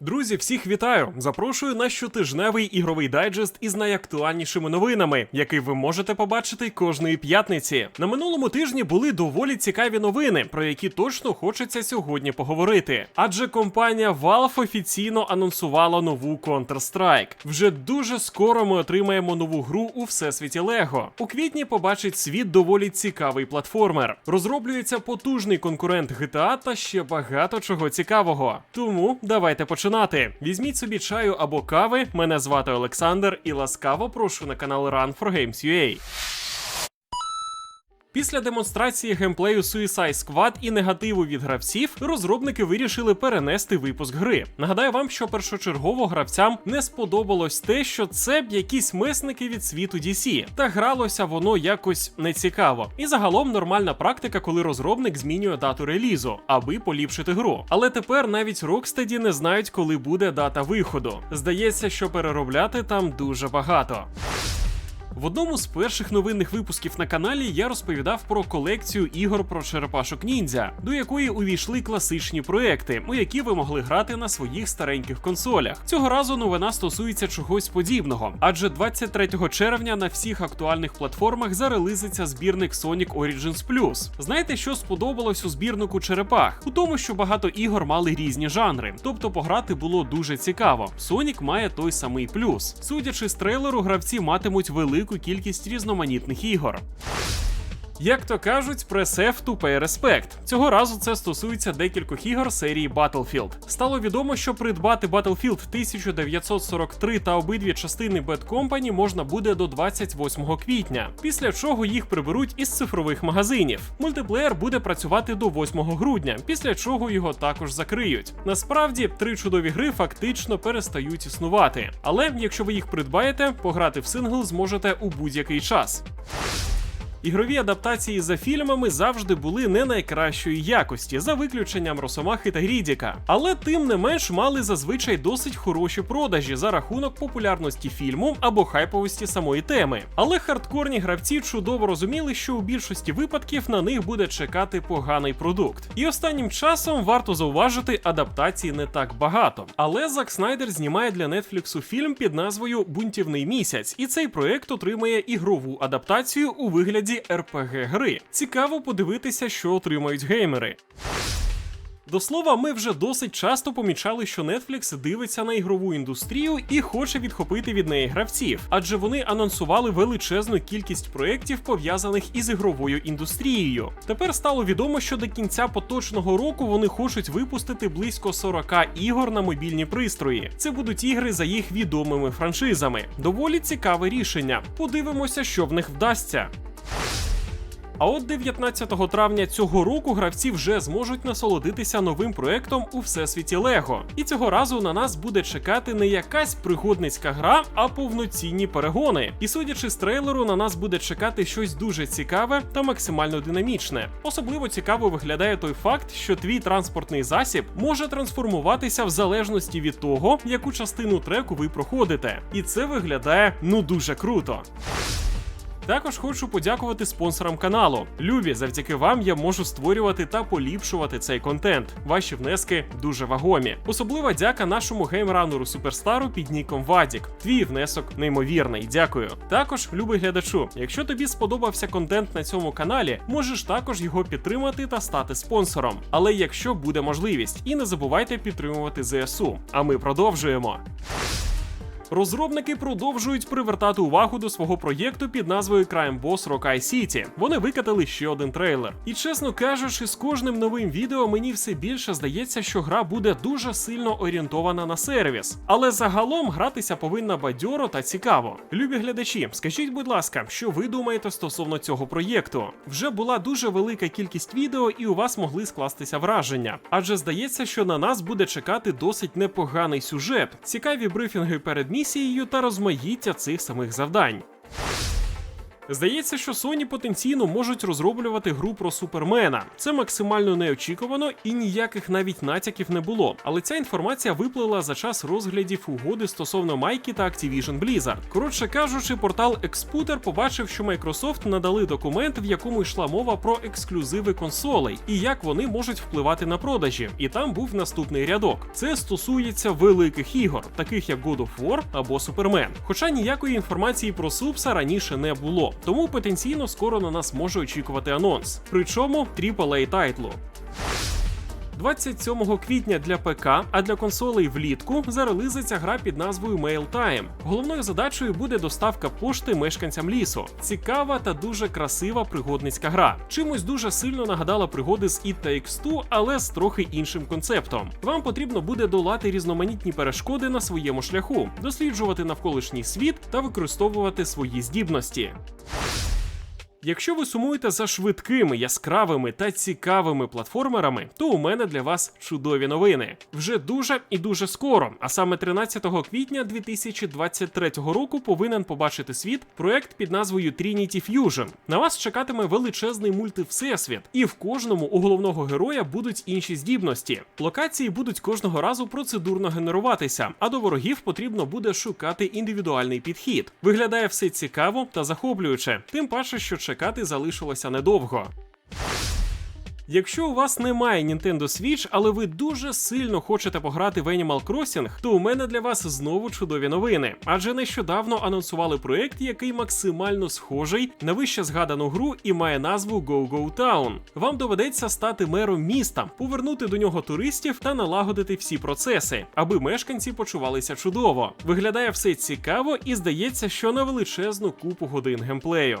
Друзі, всіх вітаю! Запрошую на щотижневий ігровий дайджест із найактуальнішими новинами, який ви можете побачити кожної п'ятниці. На минулому тижні були доволі цікаві новини, про які точно хочеться сьогодні поговорити. Адже компанія Valve офіційно анонсувала нову Counter-Strike. Вже дуже скоро ми отримаємо нову гру у всесвіті Lego. У квітні побачить світ доволі цікавий платформер. Розроблюється потужний конкурент GTA та ще багато чого цікавого. Тому давайте починати. Візьміть собі чаю або кави. Мене звати Олександр і ласкаво прошу на канал Run for Games UA. Після демонстрації геймплею Suicide Squad і негативу від гравців, розробники вирішили перенести випуск гри. Нагадаю вам, що першочергово гравцям не сподобалось те, що це б якісь месники від світу DC, та гралося воно якось нецікаво. І загалом нормальна практика, коли розробник змінює дату релізу, аби поліпшити гру. Але тепер навіть Rocksteady не знають, коли буде дата виходу. Здається, що переробляти там дуже багато. В одному з перших новинних випусків на каналі я розповідав про колекцію ігор про черепашок ніндзя, до якої увійшли класичні проекти, у які ви могли грати на своїх стареньких консолях. Цього разу новина стосується чогось подібного, адже 23 червня на всіх актуальних платформах зарелизиться збірник Sonic Origins Plus. Знаєте, що сподобалось у збірнику черепах? У тому, що багато ігор мали різні жанри, тобто пограти було дуже цікаво. Sonic має той самий плюс. Судячи з трейлеру, гравці матимуть велику кількість різноманітних ігор. Як то кажуть, to pay respect. Цього разу це стосується декількох ігор серії Battlefield. Стало відомо, що придбати Battlefield 1943 та обидві частини Bad Company можна буде до 28 квітня, після чого їх приберуть із цифрових магазинів. Мультиплеєр буде працювати до 8 грудня, після чого його також закриють. Насправді, три чудові гри фактично перестають існувати. Але якщо ви їх придбаєте, пограти в сингл зможете у будь-який час. Ігрові адаптації за фільмами завжди були не найкращої якості, за виключенням Росомахи та Грідіка, але тим не менш мали зазвичай досить хороші продажі за рахунок популярності фільму або хайповості самої теми. Але хардкорні гравці чудово розуміли, що у більшості випадків на них буде чекати поганий продукт. І останнім часом варто зауважити, адаптацій не так багато. Але Зак Снайдер знімає для Нетфліксу фільм під назвою Бунтівний місяць, і цей проект отримає ігрову адаптацію у вигляді rpg гри. Цікаво подивитися, що отримають геймери. До слова, ми вже досить часто помічали, що Netflix дивиться на ігрову індустрію і хоче відхопити від неї гравців, адже вони анонсували величезну кількість проєктів, пов'язаних із ігровою індустрією. Тепер стало відомо, що до кінця поточного року вони хочуть випустити близько 40 ігор на мобільні пристрої. Це будуть ігри за їх відомими франшизами. Доволі цікаве рішення. Подивимося, що в них вдасться. А от 19 травня цього року гравці вже зможуть насолодитися новим проектом у всесвіті Лего. І цього разу на нас буде чекати не якась пригодницька гра, а повноцінні перегони. І судячи з трейлеру, на нас буде чекати щось дуже цікаве та максимально динамічне. Особливо цікаво виглядає той факт, що твій транспортний засіб може трансформуватися в залежності від того, яку частину треку ви проходите. І це виглядає ну дуже круто. Також хочу подякувати спонсорам каналу. Любі, завдяки вам я можу створювати та поліпшувати цей контент. Ваші внески дуже вагомі. Особлива дяка нашому геймранеру суперстару під ніком Вадік. Твій внесок неймовірний. Дякую. Також, любий глядачу, якщо тобі сподобався контент на цьому каналі, можеш також його підтримати та стати спонсором. Але якщо буде можливість, і не забувайте підтримувати ЗСУ. А ми продовжуємо. Розробники продовжують привертати увагу до свого проєкту під назвою Crime Boss Rock City. Вони викатали ще один трейлер. І чесно кажучи, з кожним новим відео мені все більше здається, що гра буде дуже сильно орієнтована на сервіс. Але загалом гратися повинна бадьоро та цікаво. Любі глядачі, скажіть, будь ласка, що ви думаєте стосовно цього проєкту? Вже була дуже велика кількість відео, і у вас могли скластися враження. Адже здається, що на нас буде чекати досить непоганий сюжет, цікаві брифінги перед місією та розмаїття цих самих завдань. Здається, що Sony потенційно можуть розроблювати гру про супермена. Це максимально неочікувано і ніяких навіть натяків не було. Але ця інформація виплила за час розглядів угоди стосовно Майки та Activision Blizzard. Коротше кажучи, портал Exputer побачив, що Microsoft надали документ, в якому йшла мова про ексклюзиви консолей і як вони можуть впливати на продажі. І там був наступний рядок. Це стосується великих ігор, таких як God of War або Superman. Хоча ніякої інформації про Супса раніше не було, тому потенційно скоро на нас може очікувати анонс. Причому AAA тайтлу. 27 квітня для ПК, а для консолей влітку зарелизиться гра під назвою Mail Time. Головною задачею буде доставка пошти мешканцям лісу. Цікава та дуже красива пригодницька гра. Чимось дуже сильно нагадала пригоди з It Takes Two, але з трохи іншим концептом. Вам потрібно буде долати різноманітні перешкоди на своєму шляху, досліджувати навколишній світ та використовувати свої здібності. Якщо ви сумуєте за швидкими, яскравими та цікавими платформерами, то у мене для вас чудові новини. Вже дуже і дуже скоро, а саме 13 квітня 2023 року повинен побачити світ проект під назвою Trinity Fusion. На вас чекатиме величезний мультивсесвіт, і в кожному у головного героя будуть інші здібності. Локації будуть кожного разу процедурно генеруватися, а до ворогів потрібно буде шукати індивідуальний підхід. Виглядає все цікаво та захоплююче, тим паче, що чекати залишилося недовго. Якщо у вас немає Nintendo Switch, але ви дуже сильно хочете пограти в Animal Crossing, то у мене для вас знову чудові новини. Адже нещодавно анонсували проект, який максимально схожий на вище згадану гру і має назву Go Go Town. Вам доведеться стати мером міста, повернути до нього туристів та налагодити всі процеси, аби мешканці почувалися чудово. Виглядає все цікаво і здається, що на величезну купу годин геймплею.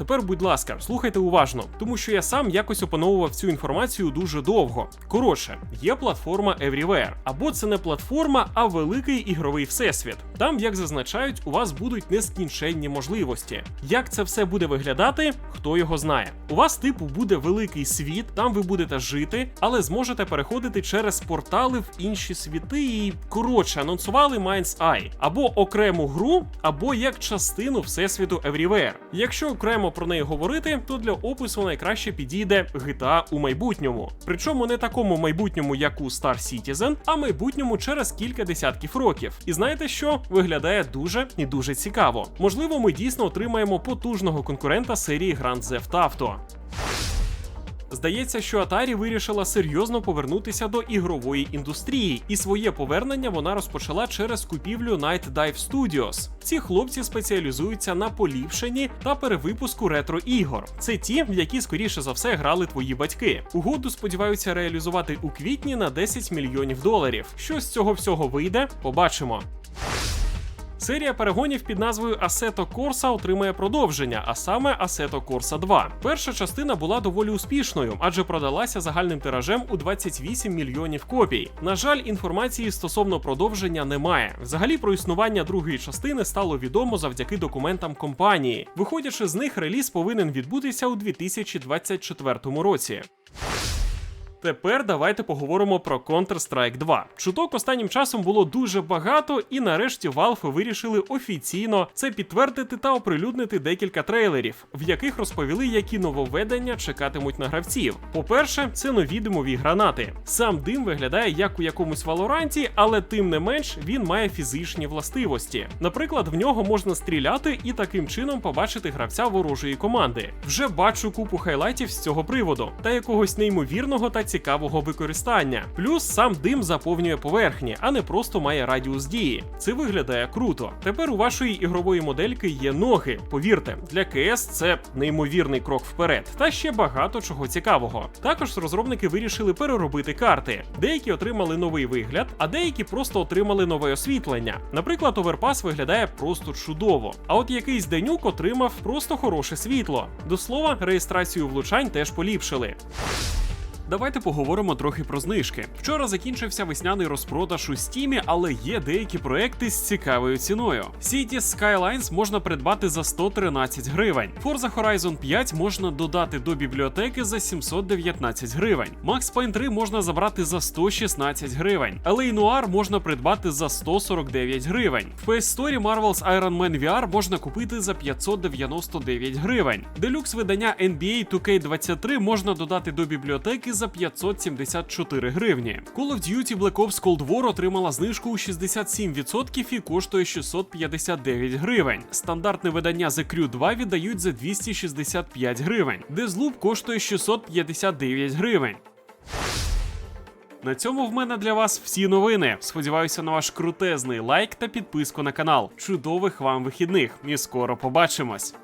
Тепер, будь ласка, слухайте уважно, тому що я сам якось опановував цю інформацію дуже довго. Коротше, є платформа Everywhere, або це не платформа, а великий ігровий всесвіт. Там, як зазначають, у вас будуть нескінченні можливості. Як це все буде виглядати, хто його знає. У вас, типу, буде великий світ, там ви будете жити, але зможете переходити через портали в інші світи і коротше анонсували Mind's Eye. або окрему гру, або як частину всесвіту Everywhere. Якщо окремо про неї говорити, то для опису найкраще підійде GTA у майбутньому. Причому не такому майбутньому, як у Star Citizen, а майбутньому через кілька десятків років. І знаєте що? Виглядає дуже і дуже цікаво. Можливо, ми дійсно отримаємо потужного конкурента серії Grand Theft Auto. Здається, що Atari вирішила серйозно повернутися до ігрової індустрії, і своє повернення вона розпочала через купівлю Night Dive Studios. Ці хлопці спеціалізуються на поліпшенні та перевипуску ретро-ігор. Це ті, в які скоріше за все грали твої батьки. Угоду сподіваються реалізувати у квітні на 10 мільйонів доларів. Що з цього всього вийде, побачимо. Серія перегонів під назвою Assetto Corsa отримає продовження, а саме Assetto Corsa 2. Перша частина була доволі успішною, адже продалася загальним тиражем у 28 мільйонів копій. На жаль, інформації стосовно продовження немає. Взагалі про існування другої частини стало відомо завдяки документам компанії. Виходячи з них, реліз повинен відбутися у 2024 році. Тепер давайте поговоримо про Counter-Strike 2. Чуток останнім часом було дуже багато, і нарешті Valve вирішили офіційно це підтвердити та оприлюднити декілька трейлерів, в яких розповіли, які нововведення чекатимуть на гравців. По-перше, це нові димові гранати. Сам дим виглядає як у якомусь валоранті, але тим не менш він має фізичні властивості. Наприклад, в нього можна стріляти і таким чином побачити гравця ворожої команди. Вже бачу купу хайлайтів з цього приводу та якогось неймовірного та цікавого використання. Плюс сам дим заповнює поверхні, а не просто має радіус дії. Це виглядає круто. Тепер у вашої ігрової модельки є ноги. Повірте, для КС це неймовірний крок вперед, та ще багато чого цікавого. Також розробники вирішили переробити карти. Деякі отримали новий вигляд, а деякі просто отримали нове освітлення. Наприклад, оверпас виглядає просто чудово. А от якийсь денюк отримав просто хороше світло. До слова, реєстрацію влучань теж поліпшили. Давайте поговоримо трохи про знижки. Вчора закінчився весняний розпродаж у стімі, але є деякі проекти з цікавою ціною. Cities Skylines можна придбати за 113 гривень. Forza Horizon 5 можна додати до бібліотеки за 719 гривень. Max Payne 3 можна забрати за 116 гривень. LA Noir можна придбати за 149 гривень. В PS Store Marvel's Iron Man VR можна купити за 599 гривень. Делюкс видання NBA 2K23 можна додати до бібліотеки за 574 гривні. Call of Duty Black Ops Cold War отримала знижку у 67% і коштує 659 гривень. Стандартне видання The Crew 2 віддають за 265 гривень. Deathloop коштує 659 гривень. На цьому в мене для вас всі новини. Сподіваюся на ваш крутезний лайк та підписку на канал. Чудових вам вихідних і скоро побачимось!